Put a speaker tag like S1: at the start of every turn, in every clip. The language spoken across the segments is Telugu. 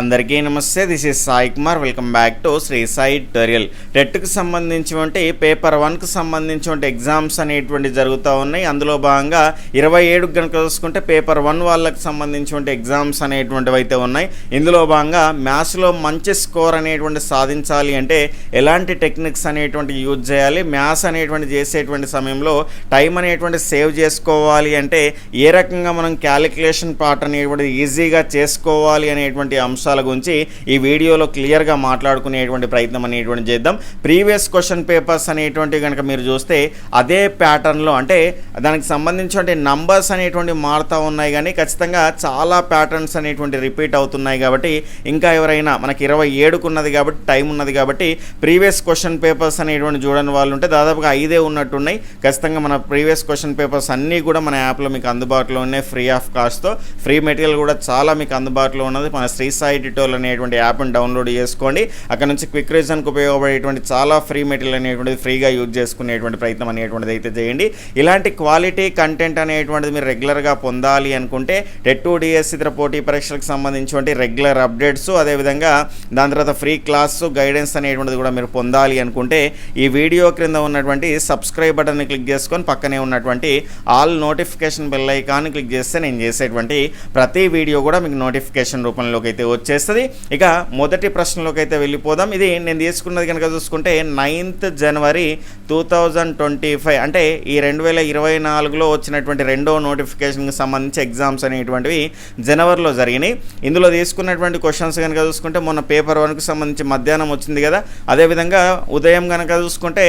S1: అందరికీ నమస్తే this is Sai Kumar. Welcome back to Shri Sai tutorial టెట్కి సంబంధించినటువంటి పేపర్ వన్కి సంబంధించినటువంటి ఎగ్జామ్స్ అనేటువంటి జరుగుతూ ఉన్నాయి. అందులో భాగంగా ఇరవై ఏడు కనుక చూసుకుంటే పేపర్ వన్ వాళ్ళకి సంబంధించినటువంటి ఎగ్జామ్స్ అనేటువంటివి అయితే ఉన్నాయి. ఇందులో భాగంగా మ్యాథ్స్లో మంచి స్కోర్ అనేటువంటి సాధించాలి అంటే ఎలాంటి టెక్నిక్స్ అనేటువంటి యూజ్ చేయాలి మ్యాథ్స్ అనేటువంటి చేసేటువంటి సమయంలో టైం అనేటువంటి సేవ్ చేసుకోవాలి అంటే ఏ రకంగా మనం క్యాలిక్యులేషన్ పార్ట్ అనేటువంటి ఈజీగా చేసుకోవాలి అనేటువంటి అంశం అంశాల గురించి ఈ వీడియోలో క్లియర్గా మాట్లాడుకునేటువంటి ప్రయత్నం అనేటువంటి చేద్దాం. ప్రీవియస్ క్వశ్చన్ పేపర్స్ అనేటువంటి కనుక మీరు చూస్తే అదే ప్యాటర్న్లో అంటే దానికి సంబంధించినటువంటి నంబర్స్ అనేటువంటి మారుతూ ఉన్నాయి కానీ ఖచ్చితంగా చాలా ప్యాటర్న్స్ అనేటువంటి రిపీట్ అవుతున్నాయి కాబట్టి ఇంకా ఎవరైనా మనకి ఇరవై ఏడుకున్నది కాబట్టి టైం ఉన్నది కాబట్టి ప్రీవియస్ క్వశ్చన్ పేపర్స్ అనేటువంటి చూడని వాళ్ళు ఉంటే దాదాపుగా ఐదే ఉన్నట్టున్నాయి. ఖచ్చితంగా మన ప్రీవియస్ క్వశ్చన్ పేపర్స్ అన్నీ కూడా మన యాప్లో మీకు అందుబాటులో ఉన్నాయి. ఫ్రీ ఆఫ్ కాస్ట్తో. ఫ్రీ మెటీరియల్ కూడా చాలా మీకు అందుబాటులో ఉన్నది. మన శ్రీ సాయి అనేటువంటి యాప్ని డౌన్లోడ్ చేసుకోండి. అక్కడ నుంచి క్విక్ రీజన్కి ఉపయోగపడేటువంటి చాలా ఫ్రీ మెటీరియల్ అనేటువంటిది ఫ్రీగా యూజ్ చేసుకునేటువంటి ప్రయత్నం అనేటువంటిది అయితే చేయండి. ఇలాంటి క్వాలిటీ కంటెంట్ అనేటువంటిది మీరు రెగ్యులర్గా పొందాలి అనుకుంటే టెట్ టూ డిఎస్ ఇతర పోటీ పరీక్షలకు సంబంధించినటువంటి రెగ్యులర్ అప్డేట్స్ అదేవిధంగా దాని తర్వాత ఫ్రీ క్లాస్ గైడెన్స్ అనేటువంటిది కూడా మీరు పొందాలి అనుకుంటే ఈ వీడియో క్రింద ఉన్నటువంటి సబ్స్క్రైబ్ బటన్ని క్లిక్ చేసుకొని పక్కనే ఉన్నటువంటి all notification bell icon click చేస్తే నేను చేసేటువంటి ప్రతి వీడియో కూడా మీకు నోటిఫికేషన్ రూపంలోకి అయితే వచ్చేస్తుంది. ఇక మొదటి ప్రశ్నలోకి అయితే వెళ్ళిపోదాం. ఇది నేను తీసుకున్నది కనుక చూసుకుంటే ninth January two thousand twenty five అంటే ఈ రెండు వేల ఇరవై నాలుగులో వచ్చినటువంటి రెండో నోటిఫికేషన్కి సంబంధించి ఎగ్జామ్స్ అనేటువంటివి జనవరిలో జరిగినాయి. ఇందులో తీసుకున్నటువంటి క్వశ్చన్స్ కనుక చూసుకుంటే మొన్న పేపర్ వన్కి సంబంధించి మధ్యాహ్నం వచ్చింది కదా. అదేవిధంగా ఉదయం కనుక చూసుకుంటే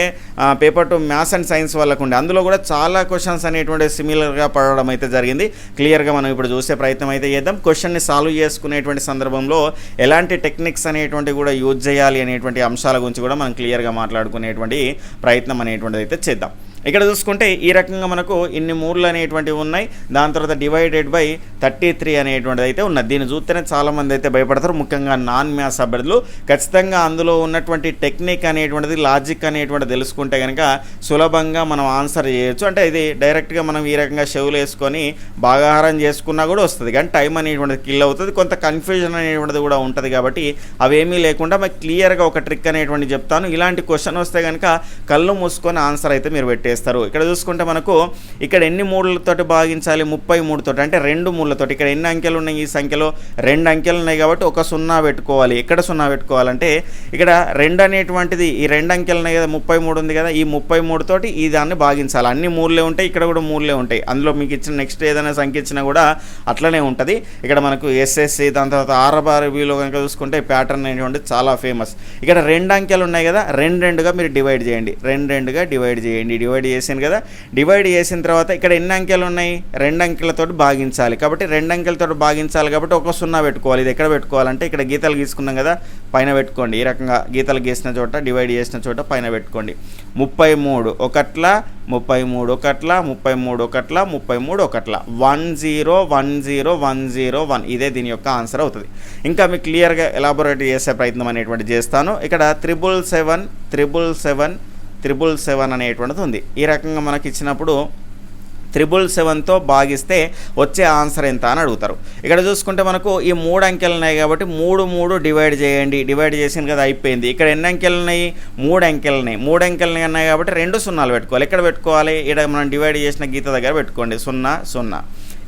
S1: paper two maths and science వాళ్ళకు ఉండే. అందులో కూడా చాలా క్వశ్చన్స్ అనేటువంటి సిమిలర్గా పడడం అయితే జరిగింది. క్లియర్గా మనం ఇప్పుడు చూసే ప్రయత్నం అయితే చేద్దాం. క్వశ్చన్ని సాల్వ్ చేసుకునేటువంటి సందర్భం సందర్భంలో ఎలాంటి టెక్నిక్స్ అనేటువంటివి కూడా యూజ్ చేయాలి అనేటువంటి అంశాల గురించి కూడా మనం క్లియర్గా మాట్లాడుకునేటువంటి ప్రయత్నం అనేటువంటిది అయితే చేద్దాం. ఇక్కడ చూసుకుంటే ఈ రకంగా మనకు ఇన్ని మూర్లు అనేటువంటివి ఉన్నాయి. దాని తర్వాత డివైడెడ్ బై థర్టీ త్రీ అనేటువంటిది అయితే ఉన్నది. దీన్ని చూస్తేనే చాలామంది అయితే భయపడతారు. ముఖ్యంగా నాన్ మ్యాథ్స్ అభ్యర్థులు. ఖచ్చితంగా అందులో ఉన్నటువంటి టెక్నిక్ అనేటువంటిది లాజిక్ అనేటువంటిది తెలుసుకుంటే కనుక సులభంగా మనం ఆన్సర్ చేయొచ్చు. అంటే ఇది డైరెక్ట్గా మనం ఈ రకంగా షెవులు వేసుకొని బాగాహారం చేసుకున్నా కూడా వస్తుంది. కానీ టైం అనేటువంటిది కిల్ అవుతుంది. కొంత కన్ఫ్యూజన్ అనేటువంటిది కూడా ఉంటుంది కాబట్టి అవేమీ లేకుండా మాకు క్లియర్గా ఒక ట్రిక్ అనేటువంటి చెప్తాను. ఇలాంటి క్వశ్చన్ వస్తే కనుక కళ్ళు మూసుకొని ఆన్సర్ అయితే మీరు పెట్టేస్తారు ఇక్కడ చూసుకుంటే మనకు ఇక్కడ ఎన్ని మూడులతోటి భాగించాలి? ముప్పై మూడుతోటి అంటే రెండు మూడులతోటి ఇక్కడ ఎన్ని అంకెలు ఉన్నాయి? ఈ సంఖ్యలో రెండు అంకెలు ఉన్నాయి కాబట్టి ఒక సున్నా పెట్టుకోవాలి. ఎక్కడ సున్నా పెట్టుకోవాలంటే ఇక్కడ రెండు అనేటువంటిది ఈ రెండు అంకెలు ఉన్నాయి కదా ముప్పై మూడు ఉంది కదా ఈ ముప్పై మూడుతోటి ఈ దాన్ని భాగించాలి. అన్ని మూడులే ఉంటాయి ఇక్కడ కూడా మూడులే ఉంటాయి. అందులో మీకు ఇచ్చిన నెక్స్ట్ ఏదైనా సంఖ్య ఇచ్చినా కూడా అట్లనే ఉంటుంది. ఇక్కడ మనకు ఎస్ఎస్సి దాని తర్వాత ఆర్ఆర్బీలో కనుక చూసుకుంటే ప్యాటర్న్ అనేటువంటి చాలా ఫేమస్ ఇక్కడ రెండు అంకెలు ఉన్నాయి కదా రెండు రెండుగా మీరు డివైడ్ చేయండి. రెండు రెండుగా డివైడ్ చేయండి. డివైడ్ చేసాను కదా. డివైడ్ చేసిన తర్వాత ఇక్కడ ఎన్ని అంకెలు ఉన్నాయి? రెండు అంకెలతో భాగించాలి. కాబట్టి రెండు అంకెలతో భాగించాలి కాబట్టి ఒక సున్నా పెట్టుకోవాలి. ఇది ఎక్కడ పెట్టుకోవాలంటే ఇక్కడ గీతలు గీసుకున్నాం కదా పైన పెట్టుకోండి. ఈ రకంగా గీతలు గీసిన చోట డివైడ్ చేసిన చోట పైన పెట్టుకోండి. ముప్పై మూడు ఒకట్ల ముప్పై మూడు ఒకట్ల ముప్పై మూడు ఒకట్ల ముప్పై మూడు ఒకట్ల. One zero one zero one zero one. ఇదే దీని యొక్క ఆన్సర్ అవుతుంది. ఇంకా మీకు క్లియర్గా ఎలాబొరేట్ చేసే ప్రయత్నం అనేటువంటి చేస్తాను. ఇక్కడ triple seven triple seven triple seven అనేటువంటిది ఉంది. ఈ రకంగా మనకి ఇచ్చినప్పుడు త్రిబుల్ సెవెన్తో భాగిస్తే వచ్చే ఆన్సర్ ఎంత అని అడుగుతారు. ఇక్కడ చూసుకుంటే మనకు ఈ మూడు అంకెలు ఉన్నాయి కాబట్టి మూడు మూడు డివైడ్ చేయండి. డివైడ్ చేసింది కదా అయిపోయింది. ఇక్కడ ఎన్ని అంకెలు ఉన్నాయి? మూడు అంకెలు ఉన్నాయి. మూడు అంకెలు ఉన్నాయి కాబట్టి రెండు సున్నాలు పెట్టుకోవాలి. ఎక్కడ పెట్టుకోవాలి? ఇక్కడ మనం డివైడ్ చేసిన గీత దగ్గర పెట్టుకోండి. సున్నా సున్నా.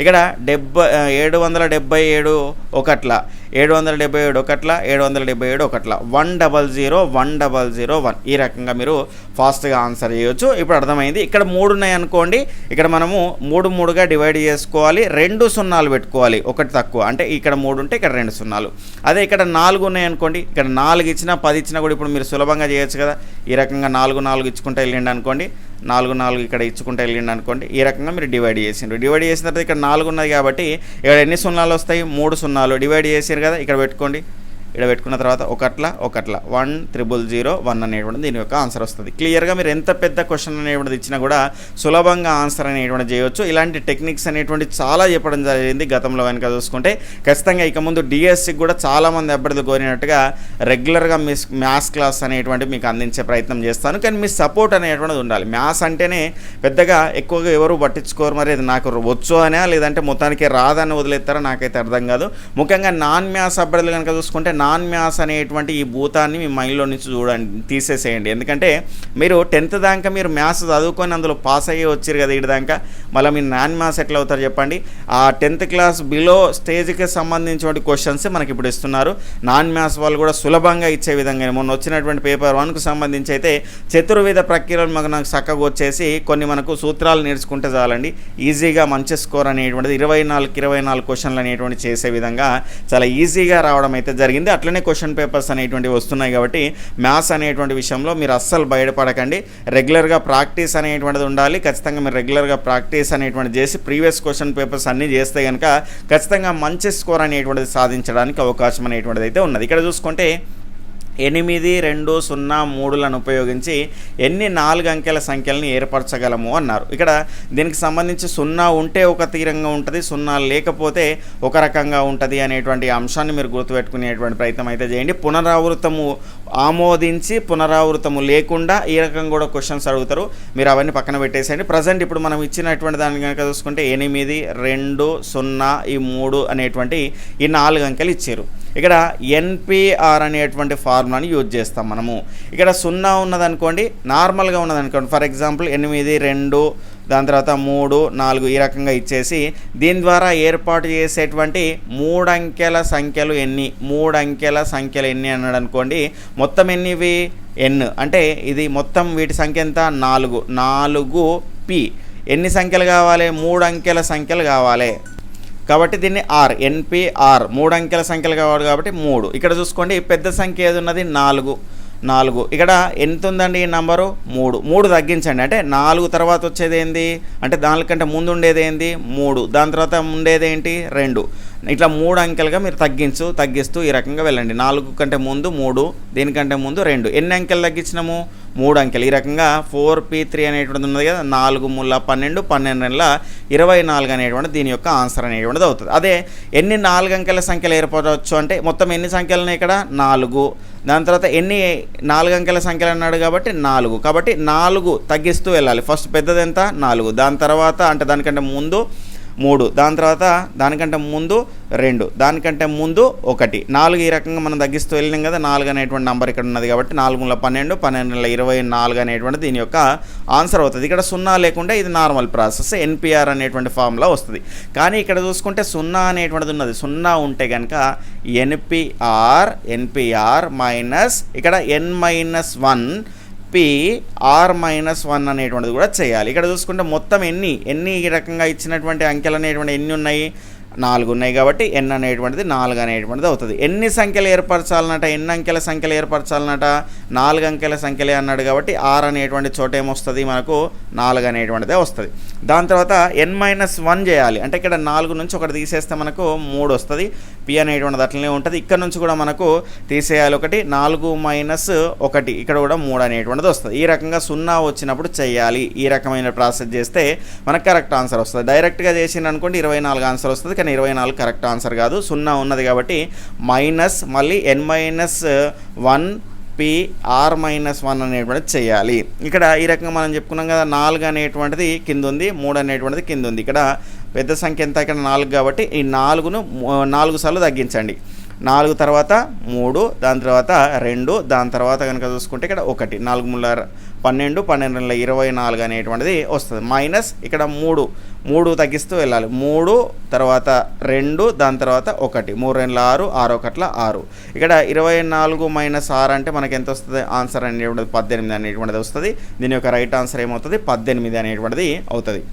S1: ఇక్కడ డెబ్బై ఏడు వందల డెబ్బై ఏడు ఒకట్ల. ఏడు వందల డెబ్బై ఏడు ఒకట్ల ఏడు వందల డెబ్బై ఏడు ఒకట్ల. One double zero one double zero one. ఈ రకంగా మీరు ఫాస్ట్గా ఆన్సర్ చేయొచ్చు. ఇప్పుడు అర్థమైంది. ఇక్కడ మూడు ఉన్నాయి అనుకోండి ఇక్కడ మనము మూడు మూడుగా డివైడ్ చేసుకోవాలి. రెండు సున్నాలు పెట్టుకోవాలి. ఒకటి తక్కువ. అంటే ఇక్కడ మూడు ఉంటే ఇక్కడ రెండు సున్నాలు. అదే ఇక్కడ నాలుగు ఉన్నాయి అనుకోండి ఇక్కడ నాలుగు ఇచ్చినా పది ఇచ్చినా కూడా ఇప్పుడు మీరు సులభంగా చేయొచ్చు కదా. ఈ రకంగా నాలుగు నాలుగు ఇచ్చుకుంటే వెళ్ళండి అనుకోండి నాలుగు నాలుగు ఇక్కడ ఇచ్చుకుంటే వెళ్ళిండి అనుకోండి ఈ రకంగా మీరు డివైడ్ చేసిండ్రు. డివైడ్ చేసిన తర్వాత ఇక్కడ నాలుగు ఉన్నది కాబట్టి ఇక్కడ ఎన్ని సున్నాలు వస్తాయి? మూడు సున్నాలు. డివైడ్ చేసారు కదా ఇక్కడ పెట్టుకోండి. ఇక్కడ పెట్టుకున్న తర్వాత ఒకట్ల ఒకట్ల. వన్ త్రిబుల్ జీరో వన్ అనేటువంటి దీని యొక్క ఆన్సర్ వస్తుంది. క్లియర్గా మీరు ఎంత పెద్ద క్వశ్చన్ అనేటువంటిది ఇచ్చినా కూడా సులభంగా ఆన్సర్ అనేటువంటి చేయవచ్చు ఇలాంటి టెక్నిక్స్ అనేటువంటి చాలా చెప్పడం జరిగింది గతంలో కనుక చూసుకుంటే. ఖచ్చితంగా ఇక ముందు డిఎస్సికి కూడా చాలామంది అభ్యర్థులు కోరినట్టుగా రెగ్యులర్గా మిస్ మ్యాథ్స్ క్లాస్ అనేటువంటి మీకు అందించే ప్రయత్నం చేస్తాను. కానీ మీ సపోర్ట్ అనేటువంటిది ఉండాలి. మ్యాథ్స్ అంటేనే పెద్దగా ఎక్కువగా ఎవరు పట్టించుకోరు మరి. అది నాకు వచ్చు అనే లేదంటే మొత్తానికి రాదని వదిలేస్తారా? నాకైతే అర్థం కాదు. ముఖ్యంగా నాన్ మ్యాథ్స్ అభ్యర్థులు కనుక చూసుకుంటే నా నాన్ మ్యాథ్స్ అనేటువంటి ఈ భూతాన్ని మీ మైండ్లో నుంచి చూడండి తీసేసేయండి. ఎందుకంటే మీరు టెన్త్ దాకా మీరు మ్యాథ్స్ చదువుకొని అందులో పాస్ అయ్యి వచ్చారు కదా ఇటు దాకా. మళ్ళీ మీరు నాన్ మ్యాథ్స్ ఎట్లా అవుతారు చెప్పండి. ఆ టెన్త్ క్లాస్ బిలో స్టేజ్కి సంబంధించిన క్వశ్చన్స్ మనకి ఇప్పుడు ఇస్తున్నారు. నాన్ మ్యాథ్స్ వాళ్ళు కూడా సులభంగా ఇచ్చే విధంగా మొన్న వచ్చినటువంటి పేపర్ వన్కు సంబంధించి అయితే చతుర్విధ ప్రక్రియలు మనకు నాకు చక్కగా వచ్చేసి కొన్ని మనకు సూత్రాలు నేర్చుకుంటే చాలండి. ఈజీగా మంచి స్కోర్ అనేటువంటిది ఇరవై నాలుగు ఇరవై నాలుగు క్వశ్చన్లు అనేటువంటి చేసే విధంగా చాలా ఈజీగా రావడం అయితే జరిగింది. అట్లనే క్వశ్చన్ పేపర్స్ అనేటువంటివి వస్తున్నాయి కాబట్టి మ్యాథ్స్ అనేటువంటి విషయంలో మీరు అస్సలు బయటపడకండి. రెగ్యులర్గా ప్రాక్టీస్ అనేటువంటిది ఉండాలి. ఖచ్చితంగా మీరు రెగ్యులర్గా ప్రాక్టీస్ అనేటువంటి చేసి ప్రీవియస్ క్వశ్చన్ పేపర్స్ అన్నీ చేస్తే కనుక ఖచ్చితంగా మంచి స్కోర్ అనేటువంటిది సాధించడానికి అవకాశం అనేటువంటిది అయితే ఉన్నది. ఇక్కడ చూసుకుంటే ఎనిమిది రెండు సున్నా మూడులను ఉపయోగించి ఎన్ని నాలుగు అంకెల సంఖ్యలను ఏర్పరచగలము అన్నారు. ఇక్కడ దీనికి సంబంధించి సున్నా ఉంటే ఒక తీరంగా ఉంటుంది సున్నా లేకపోతే ఒక రకంగా ఉంటుంది అనేటువంటి అంశాన్ని మీరు గుర్తుపెట్టుకునేటువంటి ప్రయత్నం అయితే చేయండి. పునరావృతము ఆమోదించి పునరావృతము లేకుండా ఈ రకంగా కూడా క్వశ్చన్స్ అడుగుతారు. మీరు అవన్నీ పక్కన పెట్టేసేయండి. ప్రజెంట్ ఇప్పుడు మనం ఇచ్చినటువంటి దాన్ని కనుక చూసుకుంటే ఎనిమిది రెండు సున్నా ఈ మూడు అనేటువంటి ఈ నాలుగు అంకెలు ఇచ్చారు. ఇక్కడ ఎన్పిఆర్ అనేటువంటి ఫార్ములాని యూజ్ చేస్తాం మనము. ఇక్కడ సున్నా ఉన్నదనుకోండి నార్మల్గా ఉన్నదనుకోండి. ఫర్ ఎగ్జాంపుల్ ఎనిమిది రెండు దాని తర్వాత మూడు నాలుగు ఈ రకంగా ఇచ్చేసి దీని ద్వారా ఏర్పాటు చేసేటువంటి మూడంకెల సంఖ్యలు ఎన్ని? మూడంకెల సంఖ్యలు ఎన్ని అన్నాడు అనుకోండి మొత్తం ఎన్నివి? ఎన్. అంటే ఇది మొత్తం వీటి సంఖ్య ఎంత? నాలుగు. నాలుగు పి. ఎన్ని సంఖ్యలు కావాలి? మూడు అంకెల సంఖ్యలు కావాలి. కాబట్టి దీన్ని ఆర్. ఎన్పిఆర్ మూడు అంకెల సంఖ్యలు కావాలి కాబట్టి మూడు. ఇక్కడ చూసుకోండి పెద్ద సంఖ్య ఏది ఉన్నది? నాలుగు. నాలుగు. ఇక్కడ ఎంత ఉందండి ఈ నంబరు? మూడు. మూడు తగ్గించండి. అంటే నాలుగు తర్వాత వచ్చేది ఏంది? అంటే దానికంటే ముందు ఉండేది ఏంది? మూడు. దాని తర్వాత ఉండేది ఏంటి? రెండు. ఇట్లా మూడు అంకెలుగా మీరు తగ్గించు తగ్గిస్తూ ఈ రకంగా వెళ్ళండి. నాలుగు కంటే ముందు మూడు దీనికంటే ముందు రెండు. ఎన్ని అంకెలు తగ్గించినాము? మూడు అంకెలు. ఈ రకంగా ఫోర్ పీ త్రీ అనేటువంటిది ఉన్నది కదా నాలుగు ముళ్ళ పన్నెండు పన్నెండు నెలల ఇరవై నాలుగు అనేటువంటి దీని యొక్క ఆన్సర్ అనేటువంటిది అవుతుంది. అదే ఎన్ని నాలుగు అంకెల సంఖ్యలు ఏర్పడవచ్చు అంటే మొత్తం ఎన్ని సంఖ్యలు ఉన్నాయి ఇక్కడ? నాలుగు. దాని తర్వాత ఎన్ని నాలుగు అంకెల సంఖ్యలు అన్నాడు కాబట్టి నాలుగు. కాబట్టి నాలుగు తగ్గిస్తూ వెళ్ళాలి. ఫస్ట్ పెద్దది ఎంత? నాలుగు. దాని తర్వాత అంటే దానికంటే ముందు మూడు. దాని తర్వాత దానికంటే ముందు రెండు. దానికంటే ముందు ఒకటి. నాలుగు ఈ రకంగా మనం తగ్గిస్తూ వెళ్ళినాం కదా నాలుగు అనేటువంటి నంబర్ ఇక్కడ ఉన్నది కాబట్టి నాలుగుల పన్నెండు పన్నెండుల ఇరవై నాలుగు అనేటువంటి దీని యొక్క ఆన్సర్ అవుతుంది. ఇక్కడ సున్నా లేకుండా ఇది నార్మల్ ప్రాసెస్ ఎన్పిఆర్ అనేటువంటి ఫామ్లో వస్తుంది. కానీ ఇక్కడ చూసుకుంటే సున్నా అనేటువంటిది ఉన్నది. సున్నా ఉంటే కనుక ఎన్పిఆర్ ఎన్పిఆర్ మైనస్ ఇక్కడ N minus one P R minus one అనేటువంటిది కూడా చేయాలి. ఇక్కడ చూసుకుంటే మొత్తం ఎన్ని ఎన్ని ఈ రకంగా ఇచ్చినటువంటి అంకెలు అనేటువంటి ఎన్ని ఉన్నాయి? నాలుగు ఉన్నాయి కాబట్టి ఎన్ అనేటువంటిది నాలుగు అనేటువంటిది అవుతుంది. ఎన్ని సంఖ్యలు ఏర్పరచాలన్నట? ఎన్ని అంకెల సంఖ్యలు ఏర్పరచాలన్నట? నాలుగు అంకెల సంఖ్యలే అన్నాడు కాబట్టి ఆర్ అనేటువంటి చోట ఏమొస్తుంది? మనకు నాలుగు అనేటువంటిదే వస్తుంది. దాని తర్వాత ఎన్ మైనస్ వన్ చేయాలి. అంటే ఇక్కడ నాలుగు నుంచి ఒకటి తీసేస్తే మనకు మూడు వస్తుంది. పి అనేటువంటిది అట్లనే ఉంటుంది. ఇక్కడ నుంచి కూడా మనకు తీసేయాలి ఒకటి. నాలుగు మైనస్ ఒకటి. ఇక్కడ కూడా మూడు అనేటువంటిది వస్తుంది. ఈ రకంగా సున్నా వచ్చినప్పుడు చేయాలి. ఈ రకమైన ప్రాసెస్ చేస్తే మనకు కరెక్ట్ ఆన్సర్ వస్తుంది. డైరెక్ట్గా చేసిన అనుకోండి ఇరవై నాలుగు ఆన్సర్ వస్తుంది. కానీ ఇరవై నాలుగు కరెక్ట్ ఆన్సర్ కాదు. సున్నా ఉన్నది కాబట్టి మైనస్ మళ్ళీ N minus one P R minus one అనేటువంటిది చేయాలి. ఇక్కడ ఈ రకంగా మనం చెప్పుకున్నాం కదా నాలుగు అనేటువంటిది కింద ఉంది మూడు అనేటువంటిది కింద ఉంది. ఇక్కడ పెద్ద సంఖ్య ఎంత? ఇక్కడ నాలుగు కాబట్టి ఈ నాలుగును నాలుగు సార్లు తగ్గించండి. నాలుగు తర్వాత మూడు దాని తర్వాత రెండు దాని తర్వాత కనుక చూసుకుంటే ఇక్కడ ఒకటి. నాలుగు ముళ్ళ పన్నెండు పన్నెండు నెలల ఇరవై నాలుగు అనేటువంటిది వస్తుంది. మైనస్ ఇక్కడ మూడు మూడు తగ్గిస్తూ వెళ్ళాలి. మూడు తర్వాత రెండు దాని తర్వాత ఒకటి. మూడు రెండు ఆరు ఆరు ఒకట్ల ఆరు. ఇక్కడ ఇరవై నాలుగు మైనస్ ఆరు అంటే మనకి ఎంత వస్తుంది? ఆన్సర్ అనేటువంటిది పద్దెనిమిది అనేటువంటిది వస్తుంది. దీని యొక్క రైట్ ఆన్సర్ ఏమవుతుంది? పద్దెనిమిది అనేటువంటిది అవుతుంది.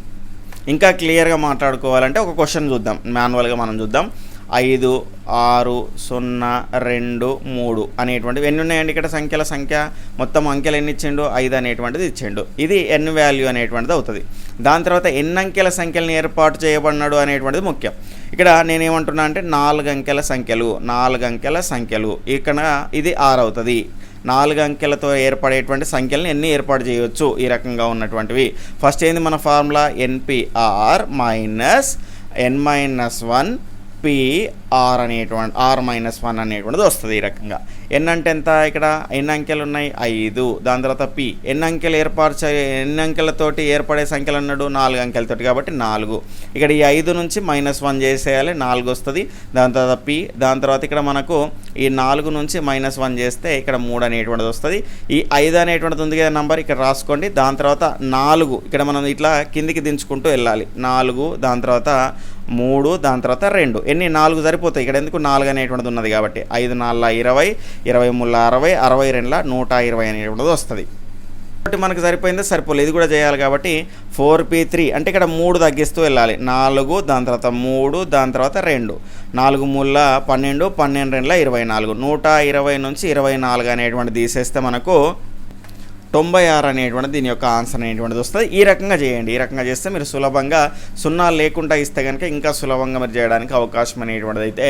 S1: ఇంకా క్లియర్గా మాట్లాడుకోవాలంటే ఒక క్వశ్చన్ చూద్దాం. మాన్యువల్గా మనం చూద్దాం. ఐదు ఆరు సున్నా రెండు మూడు అనేటువంటివి. ఎన్ని ఉన్నాయండి ఇక్కడ సంఖ్యల సంఖ్య? మొత్తం అంకెలు ఎన్ని ఇచ్చిండు? ఐదు అనేటువంటిది ఇచ్చిండు. ఇది ఎన్ వాల్యూ అనేటువంటిది అవుతుంది. దాని తర్వాత ఎన్ని అంకెల సంఖ్యలను ఏర్పాటు చేయబడినాడు అనేటువంటిది ముఖ్యం. ఇక్కడ నేనేమంటున్నా అంటే నాలుగు అంకెల సంఖ్యలు నాలుగు అంకెల సంఖ్యలు. ఇక్కడ ఇది ఆరు అవుతుంది. నాలుగు అంకెలతో ఏర్పడేటువంటి సంఖ్యలను ఎన్ని ఏర్పాటు చేయవచ్చు ఈ రకంగా ఉన్నటువంటివి. ఫస్ట్ ఏంది మన formula? NPR minus N minus one PR అనేటువంటి ఆర్ మైనస్ వన్ అనేటువంటిది వస్తుంది ఈ రకంగా. ఎన్ అంటే ఎంత ఇక్కడ? ఎన్ని అంకెలు ఉన్నాయి ఐదు. దాని తర్వాత పి. ఎన్ని అంకెలు ఏర్పాటు ఎన్ని అంకెలతోటి ఏర్పడే సంఖ్యలు అన్నాడు? నాలుగు అంకెలతోటి కాబట్టి నాలుగు. ఇక్కడ ఈ ఐదు నుంచి మైనస్ వన్ చేసేయాలి. నాలుగు వస్తుంది. దాని తర్వాత పి. దాని తర్వాత ఇక్కడ మనకు ఈ నాలుగు నుంచి మైనస్ వన్ చేస్తే ఇక్కడ మూడు అనేటువంటిది వస్తుంది. ఈ ఐదు అనేటువంటిది ఉంది కదా నంబర్ ఇక్కడ రాసుకోండి. దాని తర్వాత నాలుగు. ఇక్కడ మనం ఇట్లా కిందికి దించుకుంటూ వెళ్ళాలి. నాలుగు దాని తర్వాత మూడు దాని తర్వాత రెండు. ఎన్ని? నాలుగు సరిపోతాయి. ఇక్కడ ఎందుకు? నాలుగు అనేటువంటిది ఉన్నది కాబట్టి. ఐదు నాలుగు ఇరవై. ఇరవై ముళ్ళ అరవై అరవై రెండుల నూట ఇరవై అనేటువంటిది వస్తుంది. కాబట్టి మనకు సరిపోయిందో సరిపోలేదు. ఇది కూడా చేయాలి కాబట్టి ఫోర్ పీ త్రీ అంటే ఇక్కడ మూడు తగ్గిస్తూ వెళ్ళాలి. నాలుగు దాని తర్వాత మూడు దాని తర్వాత రెండు. నాలుగు మూల పన్నెండు పన్నెండు రెండుల ఇరవై నాలుగు. నూట ఇరవై నుంచి ఇరవై నాలుగు అనేటువంటి తీసేస్తే మనకు తొంభై ఆరు అనేటువంటి దీని యొక్క ఆన్సర్ అనేటువంటిది వస్తుంది. ఈ రకంగా చేయండి. ఈ రకంగా చేస్తే మీరు సులభంగా సున్నా లేకుండా ఇస్తే కనుక ఇంకా సులభంగా మీరు చేయడానికి అవకాశం అనేటువంటిది అయితే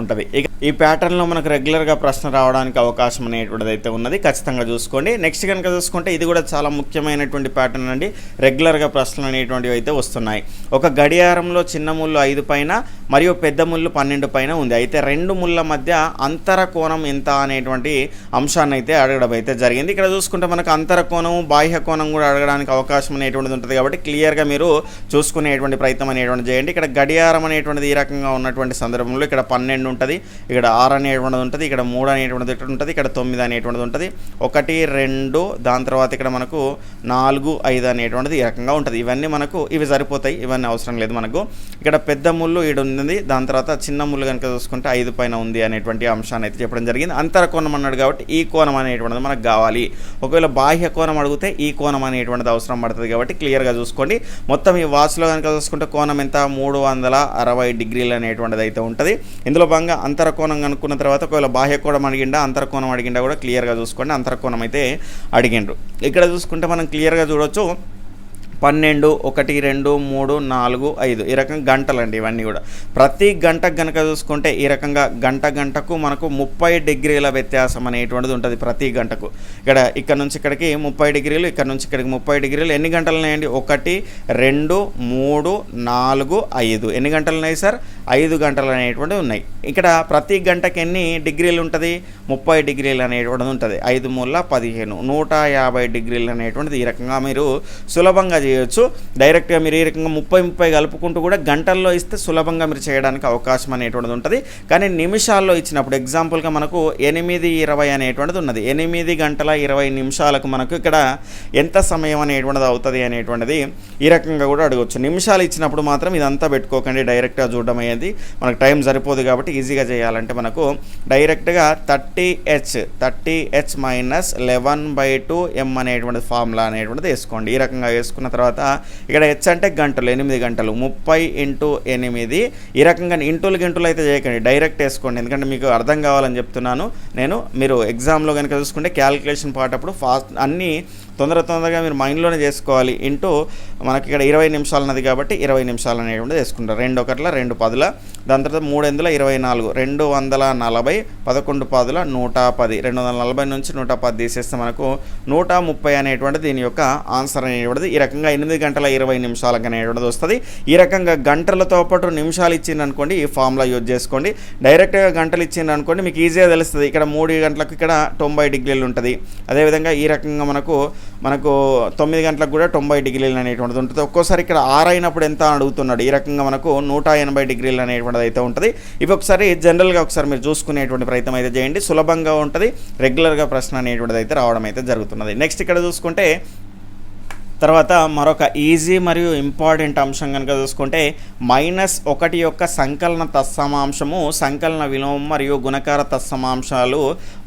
S1: ఉంటుంది. ఇక ఈ ప్యాటర్న్లో మనకు రెగ్యులర్గా ప్రశ్న రావడానికి అవకాశం అనేటువంటిది అయితే ఉన్నది. ఖచ్చితంగా చూసుకోండి. నెక్స్ట్ కనుక చూసుకుంటే ఇది కూడా చాలా ముఖ్యమైనటువంటి ప్యాటర్న్ అండి. రెగ్యులర్గా ప్రశ్నలు అనేటువంటివి అయితే వస్తున్నాయి. ఒక గడియారంలో చిన్న ముళ్ళు ఐదు పైన మరియు పెద్ద ముళ్ళు పన్నెండు పైన ఉంది. అయితే రెండు ముళ్ళ మధ్య అంతర కోణం ఎంత అనేటువంటి అంశాన్ని అయితే అడగడం అయితే జరిగింది. ఇక్కడ చూసుకుంటే మనకు అంతర కోణం బాహ్య కోణం కూడా అడగడానికి అవకాశం అనేటువంటిది ఉంటుంది కాబట్టి క్లియర్గా మీరు చూసుకునేటువంటి ప్రయత్నం అనేటువంటి చేయండి. ఇక్కడ గడియారం అనేటువంటిది ఈ రకంగా ఉన్నటువంటి సందర్భంలో ఇక్కడ పన్నెండు ఉంటుంది. ఇక్కడ ఆరు అనేటువంటిది ఉంటుంది ఇక్కడ మూడు అనేటువంటిది ఇక్కడ ఉంటుంది ఇక్కడ తొమ్మిది అనేటువంటిది ఉంటుంది. ఒకటి రెండు దాని తర్వాత ఇక్కడ మనకు నాలుగు ఐదు అనేటువంటిది ఈ రకంగా ఉంటుంది. ఇవన్నీ మనకు ఇవి సరిపోతాయి ఇవన్నీ అవసరం లేదు మనకు. ఇక్కడ పెద్ద ముళ్ళు ఈడు ఉంది దాని తర్వాత చిన్న ముళ్ళు కనుక చూసుకుంటే ఐదు పైన ఉంది అనేటువంటి అంశాన్ని అయితే చెప్పడం జరిగింది. అంతర కోణం అన్నాడు కాబట్టి ఈ కోణం అనేటువంటిది మనకు కావాలి. ఒకవేళ బాహ్య కోణం అడిగితే ఈ కోణం అనేటువంటిది అవసరం పడుతుంది కాబట్టి క్లియర్గా చూసుకోండి. మొత్తం ఈ వాచ్లో కనుక చూసుకుంటే కోణం ఎంత? మూడు వందల అరవై డిగ్రీలు అనేటువంటిది అయితే ఉంటుంది. ఇందులో భాగంగా అంతర కోణం కనుక్కున్న తర్వాత ఒకవేళ బాహ్యకోణం అడిగిండా అంతర్కోణం అడిగిండా కూడా క్లియర్గా చూసుకోండి. అంతర్కోణం అయితే అడిగిండ్రు. ఇక్కడ చూసుకుంటే మనం క్లియర్గా చూడొచ్చు. పన్నెండు ఒకటి రెండు మూడు నాలుగు ఐదు. ఈ రకంగా గంటలండి ఇవన్నీ కూడా. ప్రతి గంటకు గనక చూసుకుంటే ఈ రకంగా గంట గంటకు మనకు ముప్పై డిగ్రీల వ్యత్యాసం అనేటువంటిది ఉంటుంది ప్రతి గంటకు. ఇక్కడ ఇక్కడ నుంచి ఇక్కడికి ముప్పై డిగ్రీలు ఇక్కడ నుంచి ఇక్కడికి ముప్పై డిగ్రీలు. ఎన్ని గంటలు ఉన్నాయండి ఒకటి రెండు మూడు నాలుగు ఐదు. ఎన్ని గంటలు ఉన్నాయి సార్? ఐదు గంటలు అనేటువంటివి ఉన్నాయి. ఇక్కడ ప్రతి గంటకి ఎన్ని డిగ్రీలు ఉంటుంది? ముప్పై డిగ్రీలు అనేటువంటిది ఉంటుంది. ఐదు మూల పదిహేను. నూట యాభై డిగ్రీలు అనేటువంటిది ఈ రకంగా మీరు సులభంగా చేయొచ్చు. డైరెక్ట్గా మీరు ఈ రకంగా ముప్పై ముప్పై కలుపుకుంటూ కూడా గంటల్లో ఇస్తే సులభంగా మీరు చేయడానికి అవకాశం అనేటువంటిది ఉంటుంది. కానీ నిమిషాల్లో ఇచ్చినప్పుడు ఎగ్జాంపుల్గా మనకు ఎనిమిది ఇరవై అనేటువంటిది ఉన్నది. ఎనిమిది గంటల ఇరవై నిమిషాలకు మనకు ఇక్కడ ఎంత సమయం అనేటువంటిది అవుతుంది అనేటువంటిది ఈ రకంగా కూడా అడగవచ్చు నిమిషాలు ఇచ్చినప్పుడు మాత్రం ఇదంతా పెట్టుకోకండి డైరెక్ట్గా చూడడం అయ్యేది మనకు టైం సరిపోదు కాబట్టి ఈజీగా చేయాలంటే మనకు డైరెక్ట్గా thirty H thirty H minus eleven by two M అనేటువంటి ఫార్ములా అనేటువంటిది వేసుకోండి. ఈ రకంగా వేసుకున్న తర్వాత ఇక్కడ హెచ్ అంటే గంటలు ఎనిమిది గంటలు ముప్పై ఇంటూ ఎనిమిది. ఈ రకంగా ఇంటూలు గంటలు అయితే చేయకండి డైరెక్ట్ వేసుకోండి. ఎందుకంటే మీకు అర్థం కావాలని చెప్తున్నాను. నేను మీరు ఎగ్జామ్లో కనుక చూసుకుంటే క్యాలిక్యులేషన్ పాటప్పుడు ఫాస్ట్ అన్నీ తొందర తొందరగా మీరు మైండ్లోనే చేసుకోవాలి ఇంటూ మనకి ఇక్కడ ఇరవై నిమిషాలు ఉన్నది కాబట్టి ఇరవై నిమిషాలు అనేటువంటిది వేసుకుంటారు. రెండు ఒకట్ల రెండు పదుల దాని తర్వాత మూడు వందల ఇరవై నాలుగు. రెండు వందల నలభై పదకొండు పదుల నూట పది. రెండు వందల నలభై నుంచి నూట పది తీసేస్తే మనకు నూట ముప్పై అనేటువంటి దీని యొక్క ఆన్సర్ అనేటువంటిది ఈ రకంగా ఎనిమిది గంటల ఇరవై నిమిషాలకు అనేటువంటిది వస్తుంది. ఈ రకంగా గంటలతో పాటు నిమిషాలు ఇచ్చింది అనుకోండి ఈ ఫామ్లో యూజ్ చేసుకోండి. డైరెక్ట్గా గంటలు ఇచ్చింది అనుకోండి మీకు ఈజీగా తెలుస్తుంది. ఇక్కడ మూడు గంటలకు ఇక్కడ తొంభై డిగ్రీలు ఉంటుంది. అదేవిధంగా ఈ రకంగా మనకు మనకు తొమ్మిది గంటలకు కూడా తొంభై డిగ్రీలు అనేటువంటిది ఉంటుంది. ఒక్కోసారి ఇక్కడ ఆరు అయినప్పుడు ఎంత అడుగుతున్నాడు. ఈ రకంగా మనకు నూట ఎనభై డిగ్రీలు అనేటువంటిది అయితే ఉంటుంది. ఇవి ఒకసారి జనరల్గా ఒకసారి మీరు చూసుకునేటువంటి ప్రయత్నం అయితే చేయండి. సులభంగా ఉంటుంది. రెగ్యులర్గా ప్రశ్న అనేటువంటిది అయితే రావడం అయితే జరుగుతున్నది. నెక్స్ట్ ఇక్కడ చూసుకుంటే తర్వాత మరొక ఈజీ మరియు ఇంపార్టెంట్ అంశం కనుక చూసుకుంటే మైనస్ ఒకటి యొక్క సంకలన తత్సమాంశము సంకలన విలోమం మరియు గుణకార తత్సమాంశాలు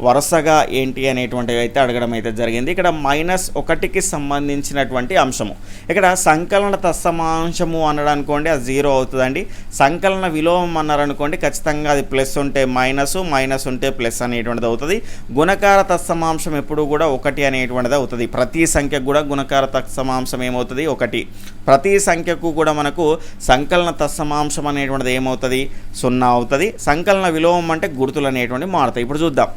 S1: వరుసగా ఏంటి అనేటువంటివి అయితే అడగడం అయితే జరిగింది. ఇక్కడ మైనస్ ఒకటికి సంబంధించినటువంటి అంశము. ఇక్కడ సంకలన తత్సమాంశము అనడానుకోండి అనుకోండి అది జీరో అవుతుందండి. సంకలన విలోమం అన్నారు అనుకోండి ఖచ్చితంగా అది ప్లస్ ఉంటే మైనస్ మైనస్ ఉంటే ప్లస్ అనేటువంటిది అవుతుంది. గుణకార తత్సమాంశం ఎప్పుడు కూడా ఒకటి అనేటువంటిది అవుతుంది. ప్రతి సంఖ్యకు కూడా గుణకార తత్స తత్సమాంశం ఏమవుతుంది? ఒకటి. ప్రతి సంఖ్యకు కూడా మనకు సంకలన తత్సమాంశం అనేటువంటిది ఏమవుతుంది? సున్నా అవుతుంది. సంకలన విలోమం అంటే గుర్తులు అనేటువంటి మారుతాయి ఇప్పుడు చూద్దాం.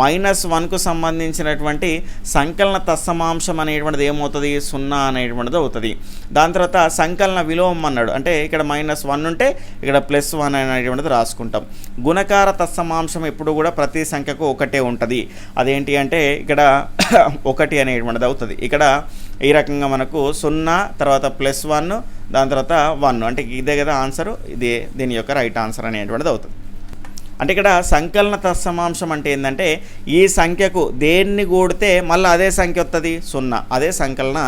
S1: మైనస్ వన్కు సంబంధించినటువంటి సంకలన తత్సమాంశం అనేటువంటిది ఏమవుతుంది? సున్నా అనేటువంటిది అవుతుంది. దాని తర్వాత సంకలన విలోమం అన్నాడు. అంటే ఇక్కడ మైనస్ వన్ ఉంటే ఇక్కడ ప్లస్ వన్ అనేటువంటిది రాసుకుంటాం. గుణకార తత్సమాంశం ఎప్పుడు కూడా ప్రతి సంఖ్యకు ఒకటే ఉంటుంది. అదేంటి అంటే ఇక్కడ ఒకటి అనేటువంటిది అవుతుంది. ఇక్కడ ఈ రకంగా మనకు సున్నా తర్వాత ప్లస్ వన్ దాని తర్వాత వన్. అంటే ఇదే కదా ఆన్సర్. ఇది దీని యొక్క రైట్ ఆన్సర్ అనేటువంటిది అవుతుంది. అంటే ఇక్కడ సంకలన తత్సమాంశం అంటే ఏంటంటే ఈ సంఖ్యకు దేన్ని కూడితే మళ్ళీ అదే సంఖ్య వస్తుంది సున్నా. అదే సంకలన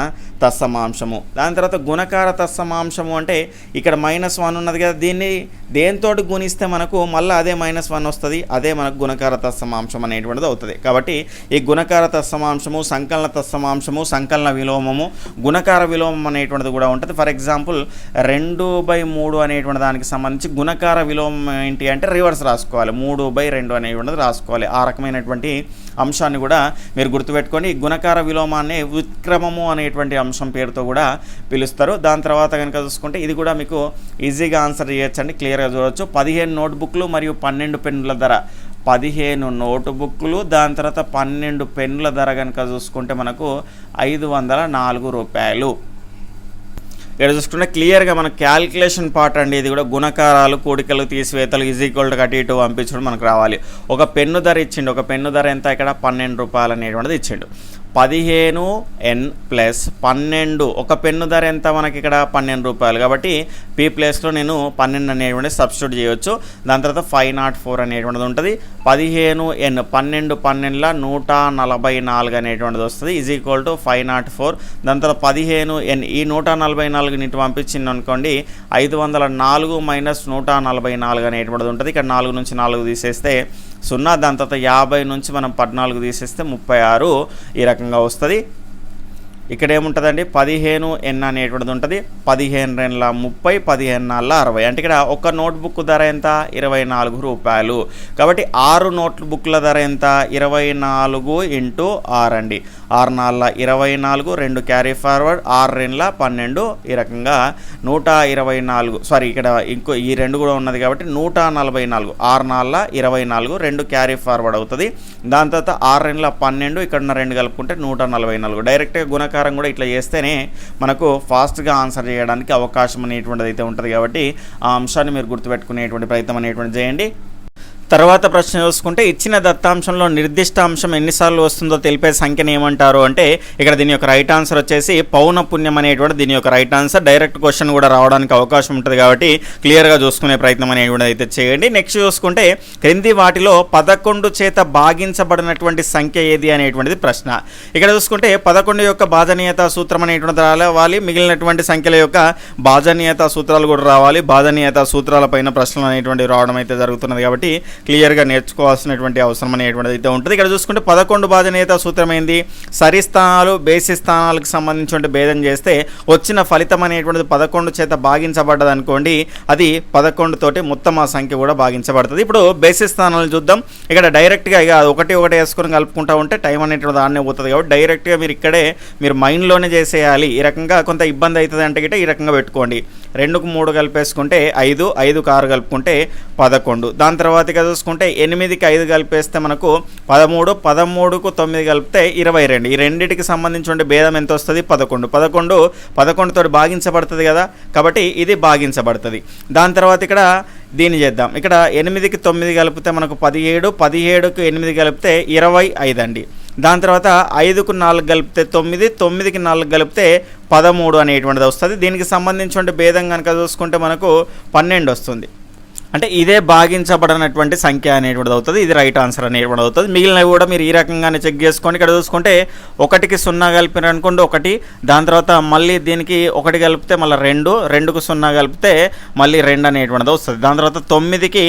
S1: తత్సమాంశము దాని తర్వాత గుణకార తత్సమాంశము అంటే ఇక్కడ మైనస్ వన్ ఉన్నది కదా దీన్ని దేనితోటి గుణిస్తే మనకు మళ్ళీ అదే మైనస్ వన్ వస్తుంది అదే మనకు గుణకార తస్సమాంశం అనేటువంటిది అవుతుంది. కాబట్టి ఈ గుణకార తస్సమాంశము సంకలన తస్సమాంశము సంకలన విలోమము గుణకార విలోమం అనేటువంటిది కూడా ఉంటుంది. ఫర్ ఎగ్జాంపుల్ రెండు బై మూడు అనేటువంటి దానికి సంబంధించి గుణకార విలోమం ఏంటి అంటే రివర్స్ రాసుకోవాలి. మూడు బై రెండు అనేటువంటిది రాసుకోవాలి. ఆ రకమైనటువంటి అంశాన్ని కూడా మీరు గుర్తుపెట్టుకొని గుణకార విలోమాన్ని విక్రమము అనేటువంటి అంశం పేరుతో కూడా పిలుస్తారు. దాని తర్వాత కనుక చూసుకుంటే ఇది కూడా మీకు ఈజీగా ఆన్సర్ చేయొచ్చండి. క్లియర్గా చూడవచ్చు పదిహేను నోట్బుక్లు మరియు పన్నెండు పెన్నుల ధర. పదిహేను నోటుబుక్లు. దాని తర్వాత పన్నెండు పెన్నుల ధర కనుక చూసుకుంటే మనకు ఐదు వందల నాలుగు రూపాయలు. ఇక్కడ చూసుకుంటే క్లియర్గా మన క్యాల్కులేషన్ పార్ట్ అండి. ఇది కూడా గుణకారాలు కూడికలు తీసివేతలు ఈజ్ ఈక్వల్ అటు ఇటు పంపించడం మనకు రావాలి. ఒక పెన్ను ధర ఇచ్చిండు. ఒక పెన్ను ధర ఎంత? ఇక్కడ పన్నెండు రూపాయలు అనేటువంటిది ఇచ్చిండు. పదిహేను ఎన్ ప్లస్ పన్నెండు. ఒక పెన్ను ధర ఎంత మనకి ఇక్కడ పన్నెండు రూపాయలు. కాబట్టి పీ ప్లేస్లో నేను పన్నెండు అనేటువంటి సబ్స్టిట్యూట్ చేయొచ్చు. దాని తర్వాత ఫైవ్ నాట్ ఫోర్ అనేటువంటిది ఉంటుంది. పదిహేను ఎన్ పన్నెండు పన్నెండుల నూట నలభై నాలుగు అనేటువంటిది వస్తుంది. Is equal to five not four దాని తర్వాత పదిహేను ఎన్ ఈ నూట నలభై నాలుగు నీటి పంపించింది అనుకోండి ఐదు వందల నాలుగు మైనస్ నూట నలభై నాలుగు అనేటువంటిది ఉంటుంది. ఇక్కడ నాలుగు నుంచి నాలుగు తీసేస్తే సున్నా దాని తర్వాత యాభై నుంచి మనం పద్నాలుగు తీసేస్తే ముప్పై ఆరు ఈ రకంగా వస్తుంది. ఇక్కడ ఏముంటుందండి పదిహేను ఎన్ అనేటువంటిది ఉంటుంది. పదిహేను రెండుల ముప్పై పదిహేను నాలుగు అరవై. అంటే ఇక్కడ ఒక నోట్బుక్ ధర ఎంత? ఇరవై నాలుగు రూపాయలు. కాబట్టి ఆరు నోట్బుక్ల ధర ఎంత? ఇరవై నాలుగు ఇంటూ ఆరు అండి. ఆరు నాలుగు ఇరవై నాలుగు రెండు క్యారీ ఫార్వర్డ్ ఆరు రెండుల పన్నెండు. ఈ రకంగా నూట ఇరవై నాలుగు సారీ ఇక్కడ ఇంకో ఈ రెండు కూడా ఉన్నది కాబట్టి నూట నలభై నాలుగు. ఆరు నాలుగు ఇరవై నాలుగు రెండు క్యారీ ఫార్వర్డ్ అవుతుంది. దాని తర్వాత ఆరు రెండుల పన్నెండు ఇక్కడ ఉన్న రెండు కలుపుకుంటే నూట నలభై నాలుగు. డైరెక్ట్గా గుణకారం కూడా ఇట్లా చేస్తేనే మనకు ఫాస్ట్గా ఆన్సర్ చేయడానికి అవకాశం అనేటువంటిది అయితే ఉంటుంది కాబట్టి ఆ అంశాన్ని మీరు గుర్తుపెట్టుకునేటువంటి ప్రయత్నం అనేటువంటి చేయండి. తర్వాత ప్రశ్న చూసుకుంటే ఇచ్చిన దత్తాంశంలో నిర్దిష్ట అంశం ఎన్నిసార్లు వస్తుందో తెలిపే సంఖ్యను ఏమంటారు అంటే ఇక్కడ దీని యొక్క రైట్ ఆన్సర్ వచ్చేసి పౌన పుణ్యం అనేటువంటి దీని యొక్క రైట్ ఆన్సర్. డైరెక్ట్ క్వశ్చన్ కూడా రావడానికి అవకాశం ఉంటుంది కాబట్టి క్లియర్గా చూసుకునే ప్రయత్నం అనేటువంటి అయితే చేయండి. నెక్స్ట్ చూసుకుంటే క్రింది వాటిలో పదకొండు చేత భాగించబడినటువంటి సంఖ్య ఏది అనేటువంటిది ప్రశ్న. ఇక్కడ చూసుకుంటే పదకొండు యొక్క భాజనీయత సూత్రం అనేటువంటి రావాలి. మిగిలినటువంటి సంఖ్యల యొక్క భాజనీయత సూత్రాలు కూడా రావాలి. భాజనీయత సూత్రాలపైన ప్రశ్నలు అనేటువంటి రావడం అయితే జరుగుతున్నది కాబట్టి క్లియర్గా నేర్చుకోవాల్సినటువంటి అవసరం అనేటువంటిది అయితే ఉంటుంది. ఇక్కడ చూసుకుంటే పదకొండు బాధనేత సూత్రమైంది. సరి స్థానాలు బేసి స్థానాలకు సంబంధించిన భేదం చేస్తే వచ్చిన ఫలితం అనేటువంటిది పదకొండు చేత భాగించబడ్డది అనుకోండి. అది పదకొండు తోటి మొత్తం ఆ సంఖ్య కూడా భాగించబడుతుంది. ఇప్పుడు బేసి స్థానాలు చూద్దాం. ఇక్కడ డైరెక్ట్గా ఇక ఒకటి ఒకటి వేసుకొని కలుపుకుంటా ఉంటే టైం అనేటువంటి దాన్నే పోతుంది కాబట్టి డైరెక్ట్గా మీరు ఇక్కడే మీరు మైండ్లోనే చేసేయాలి. ఈ రకంగా కొంత ఇబ్బంది అవుతుంది అంటే గిట్ట ఈ రకంగా పెట్టుకోండి. రెండుకు మూడు కలిపేసుకుంటే ఐదు ఐదుకు ఆరు కలుపుకుంటే పదకొండు. దాని తర్వాత చూసుకుంటే ఎనిమిదికి ఐదు కలిపేస్తే మనకు పదమూడు పదమూడుకు తొమ్మిది కలిపితే ఇరవై రెండు. ఈ రెండింటికి సంబంధించిన భేదం ఎంత వస్తుంది పదకొండు పదకొండు పదకొండుతో భాగించబడుతుంది కదా? కాబట్టి ఇది భాగించబడుతుంది. దాని తర్వాత ఇక్కడ దీన్ని చేద్దాం. ఇక్కడ ఎనిమిదికి తొమ్మిది కలిపితే మనకు పదిహేడు పదిహేడుకు ఎనిమిది కలిపితే ఇరవై ఐదు అండి దాని తర్వాత ఐదుకు నాలుగు కలిపితే తొమ్మిది తొమ్మిదికి నాలుగు కలిపితే పదమూడు అనేటువంటిది వస్తుంది. దీనికి సంబంధించిన భేదం కనుక చూసుకుంటే మనకు పన్నెండు వస్తుంది. అంటే ఇదే భాగించబడినటువంటి సంఖ్య అనేటువంటిది అవుతుంది ఇది రైట్ ఆన్సర్ అనేటువంటిది అవుతుంది. మిగిలినవి కూడా మీరు ఈ రకంగానే చెక్ చేసుకోండి ఇక్కడ చూసుకుంటే ఒకటికి సున్నా కలిపిన అనుకోండి ఒకటి దాని తర్వాత మళ్ళీ దీనికి ఒకటి కలిపితే మళ్ళీ రెండు రెండుకు సున్నా కలిపితే మళ్ళీ రెండు అనేటువంటిది వస్తుంది. దాని తర్వాత తొమ్మిదికి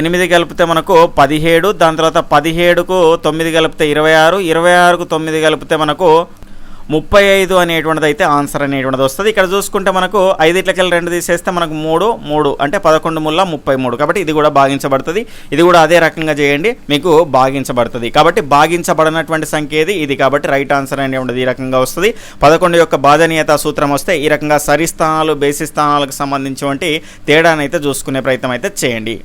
S1: ఎనిమిది కలిపితే మనకు పదిహేడు దాని తర్వాత పదిహేడుకు తొమ్మిది కలిపితే ఇరవై ఆరు ఇరవై ఆరుకు తొమ్మిది కలిపితే మనకు ముప్పై ఐదు అనేటువంటిది అయితే ఆన్సర్ అనేటువంటిది వస్తుంది. ఇక్కడ చూసుకుంటే మనకు ఐదిట్లకెళ్ళి రెండు తీసేస్తే మనకు మూడు మూడు అంటే పదకొండు ముళ్ళ ముప్పై మూడు. కాబట్టి ఇది కూడా భాగించబడుతుంది. ఇది కూడా అదే రకంగా చేయండి మీకు భాగించబడుతుంది. కాబట్టి భాగించబడినటువంటి సంఖ్య ఏది? ఇది కాబట్టి రైట్ ఆన్సర్ అనేటువంటిది ఈ రకంగా వస్తుంది. పదకొండు యొక్క బాధనీయత సూత్రం వస్తే ఈ రకంగా సరి స్థానాలు బేసి స్థానాలకు సంబంధించినటువంటి తేడానైతే చూసుకునే ప్రయత్నం అయితే చేయండి.